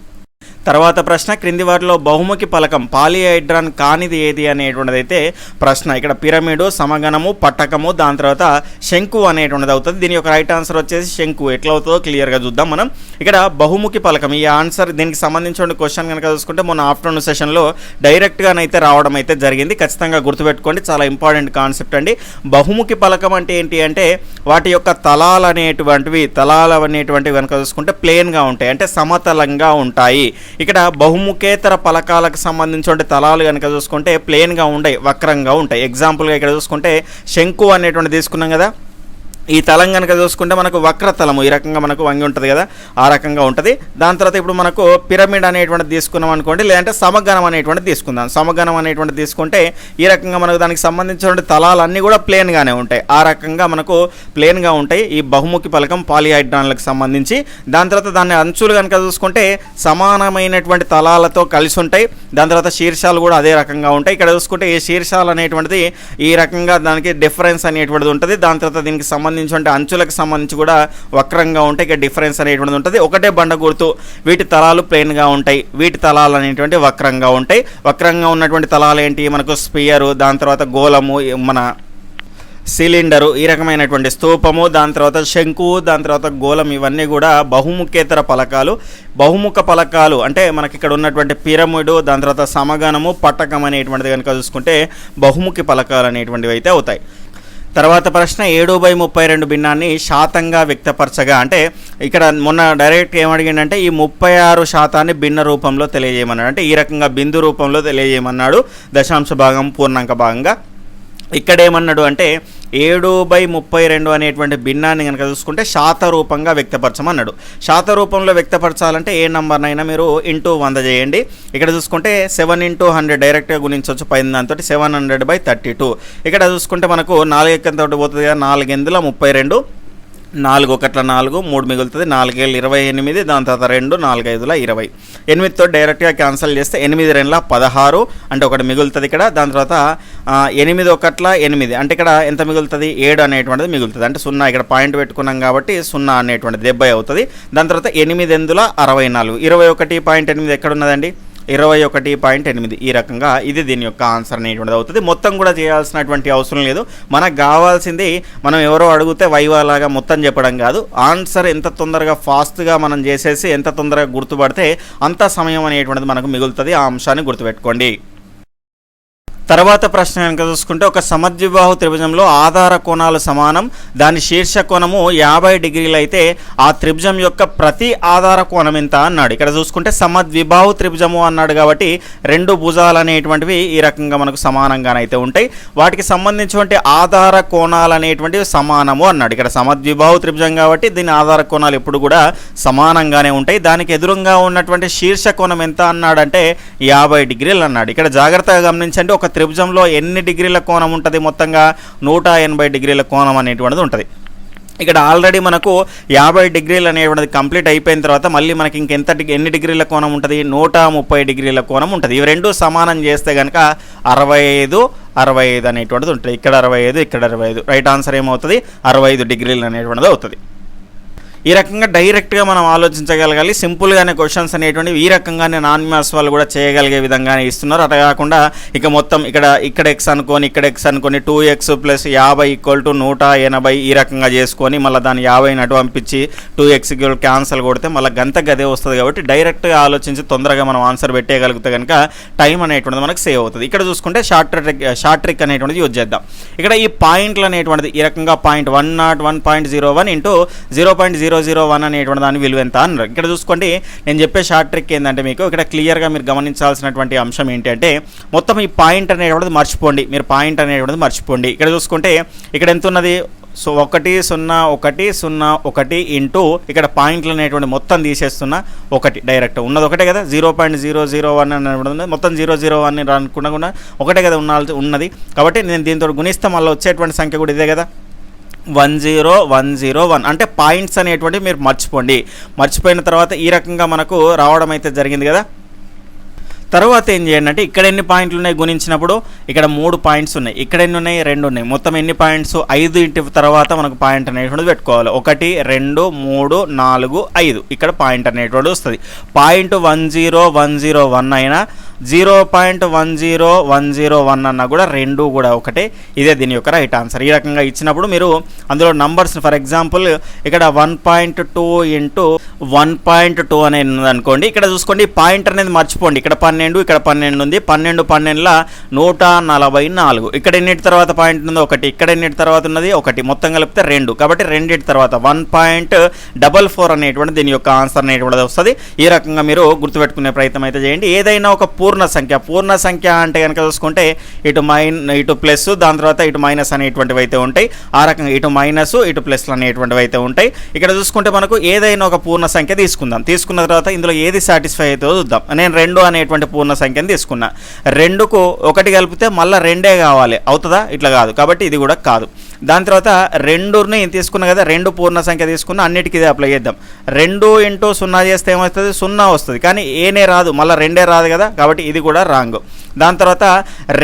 S1: తర్వాత ప్రశ్న క్రింది వాటిలో బహుముఖి పలకం పాలిహైడ్రాన్ కానిది ఏది అనేటువంటిది అయితే ప్రశ్న. ఇక్కడ పిరమిడు సమగణము పట్టకము దాని తర్వాత శంకు అనేటువంటిది అవుతుంది దీని యొక్క రైట్ ఆన్సర్ వచ్చేసి శంకు. ఎట్లా అవుతుందో క్లియర్గా చూద్దాం మనం. ఇక్కడ బహుముఖి పలకం ఈ ఆన్సర్ దీనికి సంబంధించిన క్వశ్చన్ కనుక చూసుకుంటే మొన్న ఆఫ్టర్నూన్ సెషన్లో డైరెక్ట్గానైతే రావడం అయితే జరిగింది. ఖచ్చితంగా గుర్తుపెట్టుకోండి చాలా ఇంపార్టెంట్ కాన్సెప్ట్ అండి. బహుముఖి పలకం అంటే ఏంటి అంటే వాటి యొక్క తలాలు అనేటువంటివి తలాలు అనేటువంటివి కనుక చూసుకుంటే ప్లేన్గా ఉంటాయి. అంటే సమతలంగా ఉంటాయి. ఇక్కడ బహుముఖేతర పలకాలకు సంబంధించిన తలాలు కనుక చూసుకుంటే ప్లెయిన్గా ఉండయి వక్రంగా ఉంటాయి. ఎగ్జాంపుల్గా ఇక్కడ చూసుకుంటే శంకు అనేటువంటి తీసుకున్నాం కదా. ఈ తలం కనుక చూసుకుంటే మనకు వక్రతలము ఈ రకంగా మనకు వంగి ఉంటుంది కదా ఆ రకంగా ఉంటుంది. దాని తర్వాత ఇప్పుడు మనకు పిరమిడ్ అనేటువంటిది తీసుకున్నాం అనుకోండి లేదంటే సమగణం అనేటువంటిది తీసుకుందాం. సమగణం అనేటువంటిది తీసుకుంటే ఈ రకంగా మనకు దానికి సంబంధించిన తలాలన్నీ కూడా ప్లేన్గానే ఉంటాయి. ఆ రకంగా మనకు ప్లేన్గా ఉంటాయి. ఈ బహుముఖి పలకం పాలిహైడ్రాన్లకు సంబంధించి. దాని తర్వాత దాన్ని అంచులు కనుక చూసుకుంటే సమానమైనటువంటి తలాలతో కలిసి ఉంటాయి. దాని తర్వాత శీర్షాలు కూడా అదే రకంగా ఉంటాయి. ఇక్కడ చూసుకుంటే ఈ శీర్షాలు అనేటువంటిది ఈ రకంగా దానికి డిఫరెన్స్ అనేటువంటిది ఉంటుంది. దాని తర్వాత దీనికి సంబంధించి అంచులకు సంబంధించి కూడా వక్రంగా ఉంటాయి ఇక డిఫరెన్స్ అనేటువంటిది ఉంటుంది. ఒకటే బండ గుర్తు వీటి తలాలు ప్లెయిన్గా ఉంటాయి. వీటి తలాలు అనేటువంటి వక్రంగా ఉంటాయి. వక్రంగా ఉన్నటువంటి తలాలు ఏంటి? మనకు స్పియరు దాని తర్వాత గోళము మన సిలిండరు ఈ రకమైనటువంటి స్తూపము దాని తర్వాత శంకు దాని తర్వాత గోళం ఇవన్నీ కూడా బహుముఖేతర పలకాలు. బహుముఖ పలకాలు అంటే మనకి ఇక్కడ ఉన్నటువంటి పిరమిడు దాని తర్వాత సమగణము పట్టకం అనేటువంటిది కనుక చూసుకుంటే బహుముఖి పలకాలు అనేటువంటివి అయితే అవుతాయి. తర్వాత ప్రశ్న ఏడు బై ముప్పై రెండు భిన్నాన్ని శాతంగా వ్యక్తపరచగా అంటే ఇక్కడ మొన్న డైరెక్ట్ ఏమడిగిందంటే ఈ ముప్పై ఆరు శాతాన్ని భిన్న రూపంలో తెలియజేయమన్నాడు. అంటే ఈ రకంగా బిందు రూపంలో తెలియజేయమన్నాడు. దశాంశ భాగం పూర్ణాంక భాగంగా. ఇక్కడ ఏమన్నాడు అంటే ఏడు బై ముప్పై రెండు అనేటువంటి భిన్నాన్ని కనుక చూసుకుంటే శాత రూపంగా వ్యక్తపరచమన్నాడు. శాత రూపంలో వ్యక్తపరచాలంటే ఏ నంబర్నైనా మీరు ఇంటూ వంద చేయండి. ఇక్కడ చూసుకుంటే సెవెన్ ఇంటూ హండ్రెడ్ డైరెక్ట్గా గుణించవచ్చు పైన దాంతో seven hundred by thirty two. ఇక్కడ చూసుకుంటే మనకు నాలుగు ఎక్కంతో పోతుంది కదా నాలుగు ఎందుల ముప్పై రెండు? నాలుగు ఒకట్ల నాలుగు మూడు మిగులుతుంది నాలుగేళ్ళు ఇరవై ఎనిమిది దాని తర్వాత రెండు నాలుగైదుల ఇరవై. ఎనిమిదితో డైరెక్ట్గా క్యాన్సిల్ చేస్తే ఎనిమిది రెండుల పదహారు అంటే ఒకటి మిగులుతుంది ఇక్కడ దాని తర్వాత ఎనిమిది ఒకట్ల ఎనిమిది. అంటే ఇక్కడ ఎంత మిగులుతుంది? ఏడు అనేటువంటిది మిగులుతుంది. అంటే సున్నా ఇక్కడ పాయింట్ పెట్టుకున్నాం కాబట్టి సున్నా అనేటువంటిది డెబ్బై అవుతుంది. దాని తర్వాత ఎనిమిది ఎందుల అరవై నాలుగు. ఇరవై ఒకటి పాయింట్ ఎనిమిది ఎక్కడ ఉన్నదండి ఇరవై ఒకటి పాయింట్ ఎనిమిది. ఈ రకంగా ఇది దీని యొక్క ఆన్సర్ అనేటువంటిది అవుతుంది. మొత్తం కూడా చేయాల్సినటువంటి అవసరం లేదు. మనకు కావాల్సింది మనం ఎవరో అడిగితే వైవాలాగా మొత్తం చెప్పడం కాదు. ఆన్సర్ ఎంత తొందరగా ఫాస్ట్గా మనం చేసేసి ఎంత తొందరగా గుర్తుపడితే అంత సమయం అనేటువంటిది మనకు మిగులుతుంది. ఆ అంశాన్ని గుర్తుపెట్టుకోండి. తర్వాత ప్రశ్న కనుక చూసుకుంటే ఒక సమద్విబాహు త్రిభుజంలో ఆధార కోణాలు సమానం. దాని శీర్ష కోణము యాభై డిగ్రీలు అయితే ఆ త్రిభుజం యొక్క ప్రతి ఆధార కోణం ఎంత అన్నాడు. ఇక్కడ చూసుకుంటే సమద్విబాహు త్రిభుజము అన్నాడు కాబట్టి రెండు భుజాలు అనేటువంటివి ఈ రకంగా మనకు సమానంగానైతే ఉంటాయి. వాటికి సంబంధించినటువంటి ఆధార కోణాలు అనేటువంటివి సమానము అన్నాడు. ఇక్కడ సమద్విబాహు త్రిభుజం కాబట్టి దీని ఆధార కోణాలు ఎప్పుడు కూడా సమానంగానే ఉంటాయి. దానికి ఎదురుగా ఉన్నటువంటి శీర్ష కోణం ఎంత అన్నాడంటే యాభై డిగ్రీలు అన్నాడు. ఇక్కడ జాగ్రత్తగా గమనించండి ఒక త్రిభుజంలో ఎన్ని డిగ్రీల కోణం ఉంటుంది మొత్తంగా? నూట ఎనభై డిగ్రీల కోణం అనేటువంటిది ఉంటుంది. ఇక్కడ ఆల్రెడీ మనకు యాభై డిగ్రీలు అనేటువంటిది కంప్లీట్ అయిపోయిన తర్వాత మళ్ళీ మనకి ఇంకెంత డి- ఎన్ని డిగ్రీల కోణం ఉంటుంది? నూట ముప్పై డిగ్రీల కోణం ఉంటుంది. ఇవి రెండు సమానం చేస్తే కనుక అరవై ఐదు అరవై ఐదు అనేటువంటిది ఉంటుంది. ఇక్కడ అరవై ఐదు ఇక్కడ అరవై ఐదు రైట్ ఆన్సర్ ఏమవుతుంది? అరవై ఐదు డిగ్రీలు అనేటువంటిది అవుతుంది. ఈ రకంగా డైరెక్ట్గా మనం ఆలోచించగలగాలి. సింపుల్గానే క్వశ్చన్స్ అనేటువంటివి ఈ రకంగానే నాన్ మ్యాథ్స్ వాళ్ళు కూడా చేయగలిగే విధంగానే ఇస్తున్నారు. అట కాకుండా ఇక మొత్తం ఇక్కడ ఇక్కడ ఎక్స్ అనుకొని ఇక్కడ ఎక్స్ అనుకొని టూ ఎక్స్ ప్లస్ యాభై ఈక్వల్ టు నూట ఎనభై ఈ రకంగా చేసుకొని మళ్ళీ దాన్ని యాభై నటు పంపించి టూ ఎక్స్ క్యాన్సల్ కొడితే మళ్ళీ గంత గదే వస్తుంది కాబట్టి డైరెక్ట్గా ఆలోచించి తొందరగా మనం ఆన్సర్ పెట్టేయగలిగితే కనుక టైం అనేటువంటిది మనకు సేవ్ అవుతుంది. ఇక్కడ చూసుకుంటే షార్ట్ ట్రిక్ షార్ట్ ట్రిక్ అనేటువంటిది యూజ్ చేద్దాం. ఇక్కడ ఈ పాయింట్లు అనేటువంటిది ఈ రకంగా point one not one point zero one into zero point zero zero one అనేటువంటి దాని విలువ ఎంత అన్నారు. ఇక్కడ చూసుకోండి నేను చెప్పే షార్ట్ ట్రిక్ ఏంటంటే మీకు ఇక్కడ క్లియర్గా మీరు గమనించాల్సినటువంటి అంశం ఏంటంటే మొత్తం ఈ పాయింట్ అనేటువంటిది మర్చిపోండి. మీరు పాయింట్ అనేటువంటిది మర్చిపోండి. ఇక్కడ చూసుకుంటే ఇక్కడ ఎంత ఉన్నది? సో ఒకటి సున్నా ఒకటి సున్నా ఒకటి ఇంటూ ఇక్కడ పాయింట్లు అనేటువంటి మొత్తం తీసేస్తున్న ఒకటి డైరెక్ట్. ఉన్నది ఒకటే కదా? Zero point zero zero one అని మొత్తం జీరో జీరో వన్ అనుకున్నా కూడా ఒకటే కదా ఉన్న ఉన్నది. కాబట్టి నేను దీంతో గుణిస్తే మళ్ళీ వచ్చేటువంటి సంఖ్య కూడా ఇదే కదా? One zero one zero one అంటే పాయింట్స్ అనేటువంటి మీరు మర్చిపోండి. మర్చిపోయిన తర్వాత ఈ రకంగా మనకు రావడం అయితే జరిగింది కదా. తర్వాత ఏం చేయండి అంటే ఇక్కడ ఎన్ని పాయింట్లు ఉన్నాయి గుణించినప్పుడు ఇక్కడ మూడు పాయింట్స్ ఉన్నాయి. ఇక్కడ ఎన్ని ఉన్నాయి? రెండు ఉన్నాయి. మొత్తం ఎన్ని పాయింట్స్? ఐదు ఇంటి తర్వాత మనకు పాయింట్ అనేటువంటిది పెట్టుకోవాలి. ఒకటి రెండు మూడు నాలుగు ఐదు. ఇక్కడ పాయింట్ అనేటువంటిది వస్తుంది. Point one zero one zero one అయినా zero point one zero one zero one అన్న కూడా రెండు కూడా ఒకటే. ఇదే దీని యొక్క రైట్ ఆన్సర్. ఈ రకంగా ఇచ్చినప్పుడు మీరు అందులో నంబర్స్ ఫర్ ఎగ్జాంపుల్ ఇక్కడ one point two into one point two అనేది ఉంది అనుకోండి. ఇక్కడ చూసుకోండి పాయింట్ అనేది మర్చిపోండి. ఇక్కడ పన్నెండు ఇక్కడ పన్నెండు ఉంది. పన్నెండు పన్నెండుల నూట నలభై నాలుగు. ఇక్కడ ఎన్నిటి తర్వాత పాయింట్ ఉంది ఒకటి. ఇక్కడ ఎన్నిటి తర్వాత ఉన్నది? ఒకటి. మొత్తం కలిపితే రెండు. కాబట్టి రెండింటి తర్వాత వన్ పాయింట్ డబల్ ఫోర్ అనేటువంటి దీని యొక్క ఆన్సర్ అనేటువంటిది వస్తుంది. ఈ రకంగా మీరు గుర్తుపెట్టుకునే ప్రయత్నం అయితే చేయండి. ఏదైనా ఒక పూర్ణ సంఖ్య. పూర్ణ సంఖ్య అంటే కనుక చూసుకుంటే ఇటు మైన్ ఇటు ప్లస్ దాని తర్వాత ఇటు మైనస్ అనేటువంటివి అయితే ఉంటాయి. ఆ రకంగా ఇటు మైనస్ ఇటు ప్లస్లు అనేటువంటివి అయితే ఉంటాయి. ఇక్కడ చూసుకుంటే మనకు ఏదైనా ఒక పూర్ణ సంఖ్య తీసుకుందాం. తీసుకున్న తర్వాత ఇందులో ఏది సాటిస్ఫై అవుతుందో చూద్దాం. నేను రెండు అనేటువంటి పూర్ణ సంఖ్యను తీసుకున్నా. రెండుకు ఒకటి కలిపితే మళ్ళీ రెండే కావాలి. అవుతుందా? ఇట్లా కాదు. కాబట్టి ఇది కూడా కాదు. దాని తర్వాత రెండుని తీసుకున్నా కదా రెండు పూర్ణ సంఖ్య తీసుకున్న అన్నిటికీ ఇదే అప్లై చేద్దాం. రెండు ఇంటూ సున్నా చేస్తే ఏమవుతుంది సున్నా వస్తుంది. కానీ ఏనే రాదు. మళ్ళీ రెండే రాదు కదా కాబట్టి ఇది కూడా రాంగ్. దాని తర్వాత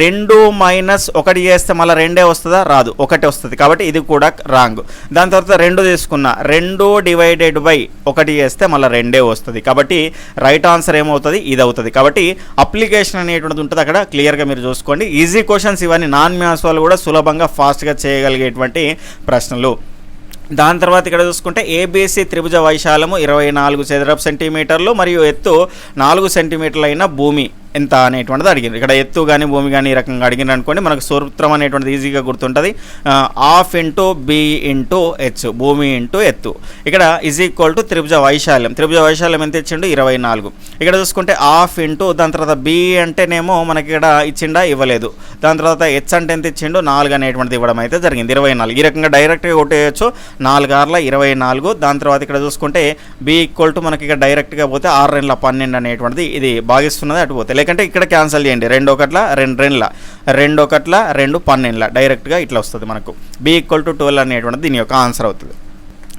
S1: రెండు మైనస్ ఒకటి చేస్తే మళ్ళీ రెండే వస్తుందా? రాదు. ఒకటి వస్తుంది. కాబట్టి ఇది కూడా రాంగ్. దాని తర్వాత రెండు తీసుకున్నా. రెండు డివైడెడ్ బై ఒకటి చేస్తే మళ్ళీ రెండే వస్తుంది. కాబట్టి రైట్ ఆన్సర్ ఏమవుతుంది? ఇది అవుతుంది కాబట్టి అప్లికేషన్ అనేటువంటిది ఉంటుంది అక్కడ. క్లియర్గా మీరు చూసుకోండి. ఈజీ క్వశ్చన్స్ ఇవన్నీ నాన్ మ్యాథ్స్ వాళ్ళు కూడా సులభంగా ఫాస్ట్గా చేయగలిగేటువంటి ప్రశ్నలు. దాని తర్వాత ఇక్కడ చూసుకుంటే ఏబీసీ త్రిభుజ వైశాలము ఇరవై నాలుగు చదరపు సెంటీమీటర్లు మరియు ఎత్తు నాలుగు సెంటీమీటర్లు అయిన భూమి. ఎంత అనేటువంటిది అడిగింది ఇక్కడ ఎత్తు కానీ భూమి కానీ ఈ రకంగా అడిగింది అనుకోండి మనకు సూత్రం అనేటువంటిది ఈజీగా గుర్తుంటుంది. Half into B into H భూమి ఇంటూ ఎత్తు. ఇక్కడ ఈజ్ ఈక్వల్ టు త్రిభుజ వైశాల్యం. త్రిభుజ వైశాల్యం ఎంత ఇచ్చిండు? ఇరవై నాలుగు. ఇక్కడ చూసుకుంటే ఆఫ్ ఇంటూ దాని తర్వాత బి అంటేనేమో మనకి ఇక్కడ ఇచ్చిండా? ఇవ్వలేదు. దాని తర్వాత హెచ్ అంటే ఎంత ఇచ్చిండు? నాలుగు అనేటువంటిది ఇవ్వడం అయితే జరిగింది. ఇరవై నాలుగు. ఈ రకంగా డైరెక్ట్గా కొట్టేయచ్చు. నాలుగు ఆర్ల ఇరవై నాలుగు. దాని తర్వాత ఇక్కడ చూసుకుంటే బి ఈక్వల్ టు మనకి ఇక్కడ డైరెక్ట్గా పోతే ఆరు రెండుల పన్నెండు అనేటువంటిది ఇది భాగిస్తున్నది అటు పోతే. లేకంటే ఇక్కడ క్యాన్సిల్ చేయండి. రెండు ఒకట్ల రెండు రెండుల. రెండు ఒకట్ల రెండు పన్నెండుల. డైరెక్ట్గా ఇట్లా వస్తుంది మనకు. బి ఈక్వల్ టు ట్వెల్వ్ అనేటువంటిది దీని యొక్క ఆన్సర్ అవుతుంది.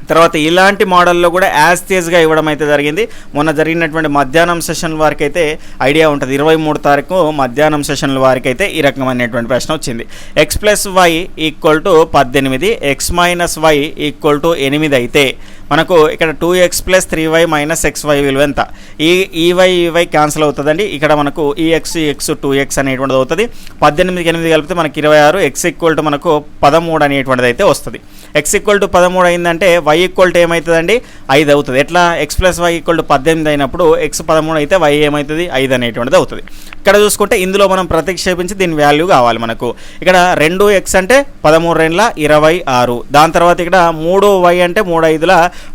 S1: తర్వాత ఇలాంటి మోడల్లో కూడా యాజ్ తేజ్గా ఇవ్వడం అయితే జరిగింది. మొన్న జరిగినటువంటి మధ్యాహ్నం సెషన్ వారికి అయితే ఐడియా ఉంటుంది. ఇరవై మూడు తారీఖు మధ్యాహ్నం సెషన్ల వారికి అయితే ఈ రకమైనటువంటి ప్రశ్న వచ్చింది. X plus Y equal to పద్దెనిమిది X minus Y equal to ఎనిమిది అయితే మనకు ఇక్కడ two X plus three Y minus X Y విలువ ఎంత? ఈ ఈ వై ఈ వై క్యాన్సిల్ అవుతుందండి. ఇక్కడ మనకు ఈ ఎక్స్ ఎక్స్ టూ ఎక్స్ అనేటువంటిది అవుతుంది. పద్దెనిమిది ఎనిమిది కలిపితే మనకి ఇరవై ఆరు. ఎక్స్ ఈక్వల్ టు మనకు పదమూడు అనేటువంటిది అయితే వస్తుంది. ఎక్స్ ఈక్వల్ టు పదమూడు అయిందంటే వై ఈక్వల్ టు ఏమవుతుందండి ఐదు అవుతుంది. ఎట్లా? X plus Y equal to పద్దెనిమిది అయినప్పుడు ఎక్స్ పదమూడు అయితే వై ఏమవుతుంది ఐదు అనేటువంటిది అవుతుంది. ఇక్కడ చూసుకుంటే ఇందులో మనం ప్రతిక్షేపించి దీని వాల్యూ కావాలి మనకు. ఇక్కడ రెండు ఎక్స్ అంటే పదమూడు రెండ్ల ఇరవై ఆరు. దాని తర్వాత ఇక్కడ మూడు వై అంటే మూడు ఐదుల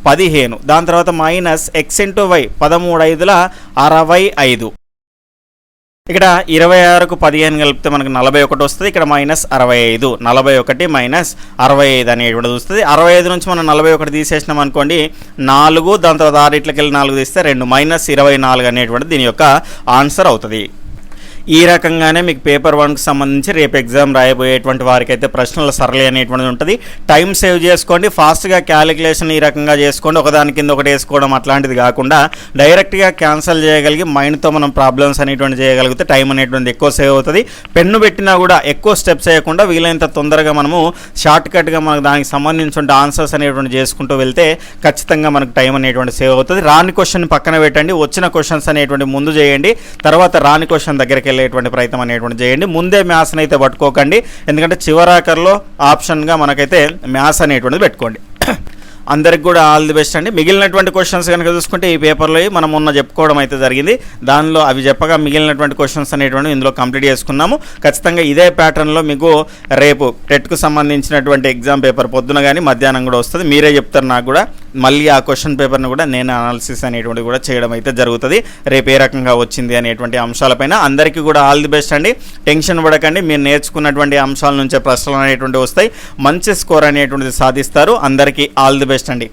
S1: పదిహేను. దాని తర్వాత మైనస్ ఎక్స్ ఇంటూ వై పదమూడు ఐదుల అరవై ఐదు. ఇక్కడ ఇరవై ఆరుకు పదిహేను కలిపితే మనకు నలభై ఒకటి వస్తుంది. ఇక్కడ మైనస్ అరవై ఐదు నలభై ఒకటి మైనస్ అరవై ఐదు అనేటువంటిది వస్తుంది అరవై ఐదు నుంచి మనం నలభై ఒకటి తీసేసినాం అనుకోండి నాలుగు దాని తర్వాత ఆరిట్లకి వెళ్ళి నాలుగు తీస్తే రెండు. మైనస్ ఇరవై నాలుగు అనేటువంటిది దీని యొక్క ఆన్సర్ అవుతుంది. ఈ రకంగానే మీకు పేపర్ వన్కి సంబంధించి రేపు ఎగ్జామ్ రాయబోయేటువంటి వారికి అయితే ప్రశ్నల సరళి అనేటువంటిది ఉంటుంది. టైం సేవ్ చేసుకోండి. ఫాస్ట్గా క్యాలిక్యులేషన్ ఈ రకంగా చేసుకోండి. ఒకదాని కింద ఒకటి వేసుకోవడం అట్లాంటిది కాకుండా డైరెక్ట్గా క్యాన్సిల్ చేయగలిగి మైండ్తో మనం ప్రాబ్లమ్స్ అనేటువంటి చేయగలిగితే టైం అనేటువంటిది ఎక్కువ సేవ్ అవుతుంది. పెన్ను పెట్టినా కూడా ఎక్కువ స్టెప్స్ చేయకుండా వీలైనంత తొందరగా మనము షార్ట్ కట్గా మనకు దానికి సంబంధించిన ఆన్సర్స్ అనేటువంటి చేసుకుంటూ వెళ్తే ఖచ్చితంగా మనకు టైం అనేటువంటి సేవ్ అవుతుంది. రాని క్వశ్చన్ పక్కన పెట్టండి. వచ్చిన క్వశ్చన్స్ అనేటువంటి ముందు చేయండి. తర్వాత రాని క్వశ్చన్ దగ్గరికి వెళ్ళి వెళ్ళేటువంటి ప్రయత్నం అనేటువంటి చేయండి. ముందే మ్యాథ్స్ని అయితే పట్టుకోకండి. ఎందుకంటే చివరాకర్లో ఆప్షన్గా మనకైతే మ్యాథ్స్ అనేటువంటిది పెట్టుకోండి. అందరికి కూడా ఆల్ ది బెస్ట్ అండి. మిగిలినటువంటి క్వశ్చన్స్ కనుక చూసుకుంటే ఈ పేపర్లో మనం ఉన్న చెప్పుకోవడం అయితే జరిగింది. దానిలో అవి చెప్పగా మిగిలినటువంటి క్వశ్చన్స్ అనేటువంటి ఇందులో కంప్లీట్ చేసుకున్నాము. ఖచ్చితంగా ఇదే ప్యాటర్న్లో మీకు రేపు టెట్కు సంబంధించినటువంటి ఎగ్జామ్ పేపర్ పొద్దున కానీ మధ్యాహ్నం కూడా వస్తుంది. మీరే చెప్తారు నాకు కూడా. మళ్ళీ ఆ క్వశ్చన్ పేపర్ని కూడా నేను అనాలిసిస్ అనేటువంటి కూడా చేయడం అయితే జరుగుతుంది. రేపు ఏ రకంగా వచ్చింది అనేటువంటి అంశాలపైన అందరికీ కూడా ఆల్ ది బెస్ట్ అండి. టెన్షన్ పడకండి. మీరు నేర్చుకున్నటువంటి అంశాల నుంచే ప్రశ్నలు అనేటువంటి వస్తాయి. మంచి స్కోర్ అనేటువంటిది సాధిస్తారు. అందరికీ ఆల్ ది బెస్ట్. బెస్ట్ అండి.